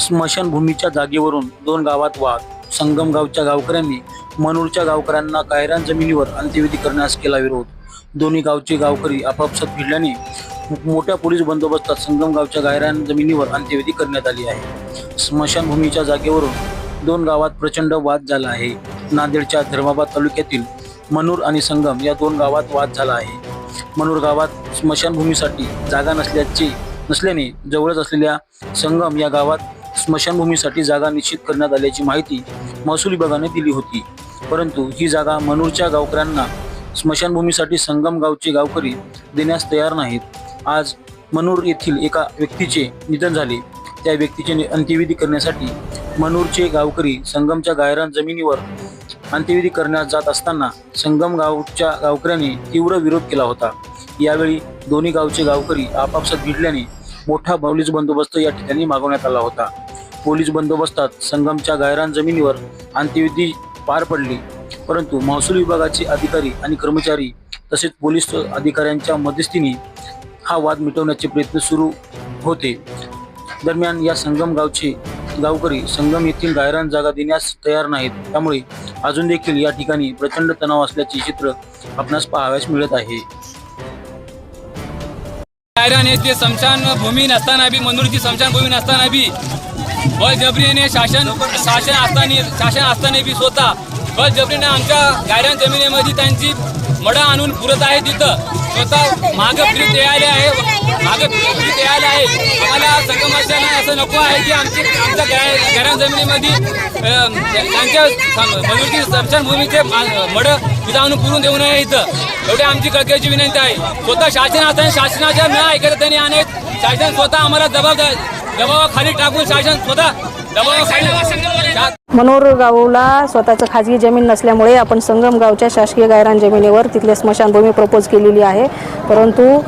स्मशानभूमीच्या जागेवरून दोन गावात वाद संगम गावच्या गावकऱ्यांनी मनूरच्या गावकऱ्यांना कायरान जमिनीवर अंत्यविधी करण्यास केला विरोध. दोन्ही गावचे गावकरी आपापसात भिडल्याने मोठ्या पोलीस बंदोबस्तात संगम गावच्या गायरान जमिनीवर अंत्यविधी करण्यात आली आहे. स्मशानभूमीच्या जागेवरून दोन गावात प्रचंड वाद झाला आहे. नांदेडच्या धर्माबाद तालुक्यातील मनूर आणि संगम या दोन गावात वाद झाला आहे. मनूर गावात स्मशानभूमीसाठी जागा नसल्याची नसल्याने जवळच असलेल्या संगम या गावात स्मशानभूमीसाठी जागा निश्चित करण्यात आल्याची माहिती महसूल विभागाने दिली होती. परंतु ही जागा मनूरच्या गावकऱ्यांना स्मशानभूमीसाठी संगम गावचे गावकरी देण्यास तयार नाहीत. आज मनूर येथील एका व्यक्तीचे निधन झाले. त्या व्यक्तीचे अंत्यविधी करण्यासाठी मनूरचे गावकरी संगमच्या गायरान जमिनीवर अंत्यविधी करण्यास जात असताना संगम गावच्या गावकऱ्यांनी तीव्र विरोध केला होता. यावेळी दोन्ही गावचे गावकरी आपापसात भिडल्याने मोठा पोलीस बंदोबस्त या ठिकाणी मागवण्यात आला होता. पोलीस बंदोबस्तात संगमच्या गायरान जमिनीवर अंत्यविधी पार पडली. परंतु महसूल विभागाचे अधिकारी आणि कर्मचारी तसेच पोलीस अधिकाऱ्यांच्या मध्यस्थीने हा वाद मिटवण्याचे प्रयत्न सुरू होते. दरम्यान या संगम गावचे गावकरी संगम येथील गायरान जागा देण्यास तयार नाहीत. त्यामुळे अजून देखील या ठिकाणी प्रचंड तणाव असल्याचे चित्र आपणास पाहावयास मिळत आहे. गायरान येथे स्मशान भूमी नसताना बी मनोरची स्मशान भूमी नसताना बी बळजबरीने शासन शासन असताना शासन असताना बी स्वतः. बळजबरीने आमच्या गायरान जमिनीमध्ये त्यांची मडा आणून पुरत आहे तिथं. स्वतः मागं फ्री यायला आहे. मागं ते यायला आहे. आम्हाला संगमाशाला असं नको आहे की आमची आमच्या गाय गायरान जमिनीमध्ये त्यांच्या सम- स्मशानभूमीचे मा- मड तिथं आणून पुरून देऊ नये इथं. एवढी आमची कळकळीची विनंती आहे. स्वतः शासन असताना शासनाच्या न ऐकत त्यांनी आणत शासन स्वतः आम्हाला जबाबदार दबावाखाली टाकून शासन स्वतः दबावाखाली शा- मनोर गावला स्वतःचं खाजगी जमीन नसल्यामुळे आपण संगम गावच्या शासकीय गायरान जमिनीवर तिथले स्मशानभूमी प्रपोज केलेली आहे. परंतु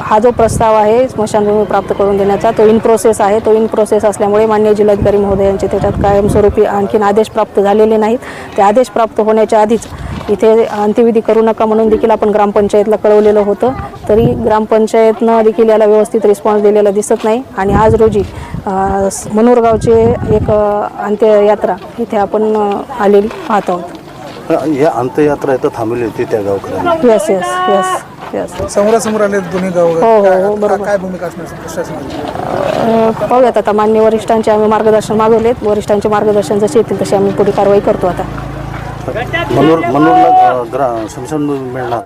हा जो प्रस्ताव आहे स्मशानभूमी प्राप्त करून देण्याचा तो इन प्रोसेस आहे. तो इन प्रोसेस असल्यामुळे मान्य जिल्हाधिकारी महोदयांचे त्याच्यात कायमस्वरूपी आणखीन आदेश प्राप्त झालेले नाहीत. ते आदेश प्राप्त होण्याच्या आधीच इथे अंत्यविधी करू नका म्हणून देखील आपण ग्रामपंचायतला कळवलेलं होतं. तरी ग्रामपंचायतनं देखील याला व्यवस्थित रिस्पॉन्स दिलेला दिसत नाही. आणि आज रोजी अ, स- मनोर गावचे एक अंत्ययात्रा इथे आपण आलेली पाहत आहोत. या अंत्ययात्रा इथं थांबली होती त्या गावकऱ्यांना. येस येस येस येस समोरासमोर आले दोन्ही गाव हो, हो, काय- बरोबर. काय भूमिका असणार प्रशासनाची? अ, पाहूयात आता मान्य वरिष्ठांचे आम्ही मार्गदर्शन मागवलेत. वरिष्ठांचे मार्गदर्शन जसे येतील तशी आम्ही पुढे कारवाई करतो आता. मनोर मनोरला ग्रा स्मशानभूमी मिळणार.